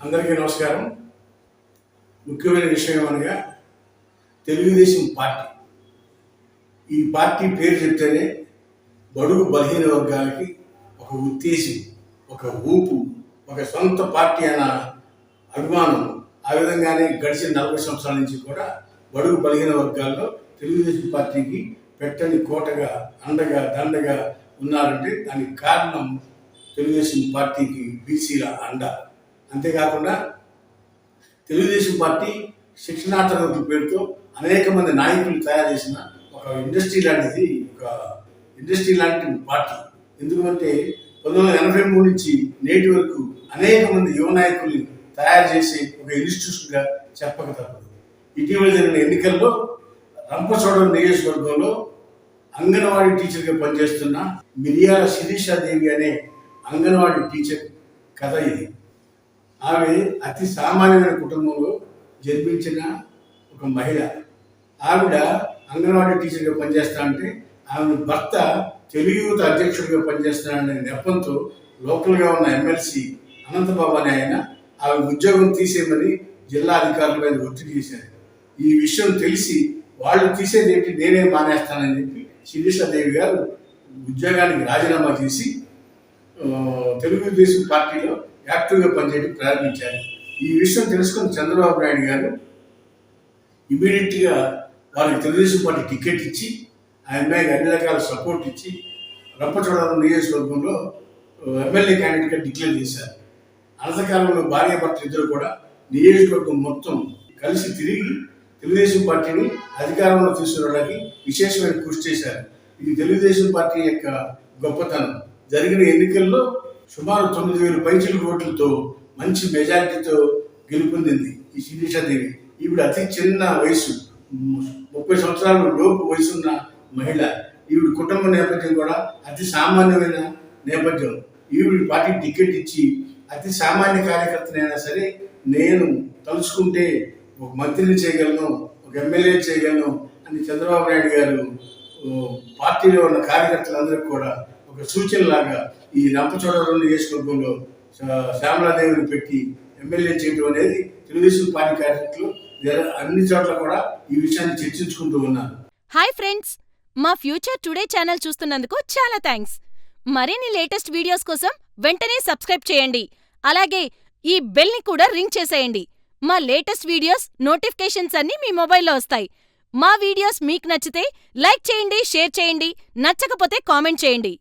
అందరికీ నమస్కారం. ముఖ్యమైన విషయం అనగా తెలుగుదేశం పార్టీ. ఈ పార్టీ పేరు చెప్తేనే బడుగు బలహీన వర్గాలకి ఒక ఉత్తేజం ఒక ఊపు ఒక సొంత పార్టీ అన్న అభిమానం ఆ విధంగానే గడిచిన నలభై సంవత్సరాల నుంచి కూడా బడుగు బలహీన వర్గాల్లో తెలుగుదేశం పార్టీకి పెట్టని కోటగా అండగా దండగా ఉన్నారంటే దానికి కారణం తెలుగుదేశం పార్టీకి బీసీల అండ. అంతేకాకుండా తెలుగుదేశం పార్టీ శిక్షణా పేరుతో అనేక మంది నాయకులు తయారు చేసిన ఒక ఇండస్ట్రీ లాంటిది ఒక ఇండస్ట్రీ లాంటి పార్టీ. ఎందుకంటే పంతొమ్మిది వందల ఎనభై మూడు నుంచి నేటి వరకు అనేక మంది యువ నాయకుల్ని తయారు చేసే ఒక ఇన్స్టిట్యూషన్గా చెప్పక తప్పదు. ఇటీవల జరిగిన ఎన్నికల్లో రంపచోడవరం నియోజకవర్గంలో అంగన్వాడీ టీచర్గా పనిచేస్తున్న మిరియాల శిరీషాదేవి అనే అంగన్వాడీ టీచర్ కథ ఇది. ఆమె అతి సామాన్యమైన కుటుంబంలో జన్మించిన ఒక మహిళ. ఆవిడ అంగన్వాడీ టీచర్గా పనిచేస్తా అంటే ఆమె భర్త తెలుగు యువత అధ్యక్షుడిగా పనిచేస్తున్నాడనే నెపంతో లోకల్గా ఉన్న ఎమ్మెల్సీ అనంతబాబు అని ఆయన ఆమె ఉద్యోగం తీసేయమని జిల్లా అధికారుల మీద ఒత్తిడి చేశారు. ఈ విషయం తెలిసి వాళ్ళు తీసేది ఏంటి నేనే మానేస్తానని చెప్పి శిరీషాదేవి గారు ఉద్యోగానికి రాజీనామా చేసి తెలుగుదేశం పార్టీలో యాక్టివ్గా పనిచేయడం ప్రారంభించారు. ఈ విషయం తెలుసుకున్న చంద్రబాబు నాయుడు గారు ఇమీడియట్గా వారికి తెలుగుదేశం పార్టీ టికెట్ ఇచ్చి ఆ అమ్మాయికి అన్ని రకాల సపోర్ట్ ఇచ్చి రంపచోడవరం నియోజకవర్గంలో ఎమ్మెల్యే క్యాండిడేట్గా డిక్లేర్ చేశారు. అనంతకాలంలో భార్య భర్త ఇద్దరు కూడా నియోజకవర్గం మొత్తం కలిసి తిరిగి తెలుగుదేశం పార్టీని అధికారంలో తీసుకురావడానికి విశేషమైన కృషి చేశారు. ఇది తెలుగుదేశం పార్టీ యొక్క గొప్పతనం. జరిగిన ఎన్నికల్లో సుమారు తొమ్మిది వేల పైచిలు ఓట్లతో మంచి మెజారిటీతో గెలుపొందింది ఈ శిరీషాదేవి. ఈవిడ అతి చిన్న వయసు ముప్పై సంవత్సరాల లోపు వయసున్న మహిళ. ఈవిడ కుటుంబ నేపథ్యం కూడా అతి సామాన్యమైన నేపథ్యం. ఈవిడ పార్టీ టికెట్ ఇచ్చి అతి సామాన్య కార్యకర్తనైనా సరే నేను తలుచుకుంటే ఒక మంత్రిని చేయగలను ఒక ఎమ్మెల్యే చేయగలను అని చంద్రబాబు నాయుడు గారు పార్టీలో ఉన్న కార్యకర్తలందరికీ కూడా ఒక సూచనలాగా ఈ రంపచోడవరం నియోజకవర్గంలో శ్యామలాదేవిని పెట్టి ఎమ్మెల్యే చేయడం అనేది తెలుగుదేశం పార్టీ కార్యకర్తలు అన్ని చోట్ల కూడా ఈ విషయాన్ని చర్చించుకుంటూ ఉన్నారు. Hi friends! మా ఫ్యూచర్ టుడే ఛానల్ చూస్తున్నందుకు చాలా థ్యాంక్స్. మరిన్ని లేటెస్ట్ వీడియోస్ కోసం వెంటనే సబ్స్క్రైబ్ చేయండి. అలాగే ఈ బెల్ని కూడా రింగ్ చేసేయండి. మా లేటెస్ట్ వీడియోస్ నోటిఫికేషన్స్ అన్నీ మీ మొబైల్లో వస్తాయి. మా వీడియోస్ మీకు నచ్చితే లైక్ చేయండి షేర్ చేయండి నచ్చకపోతే కామెంట్ చేయండి.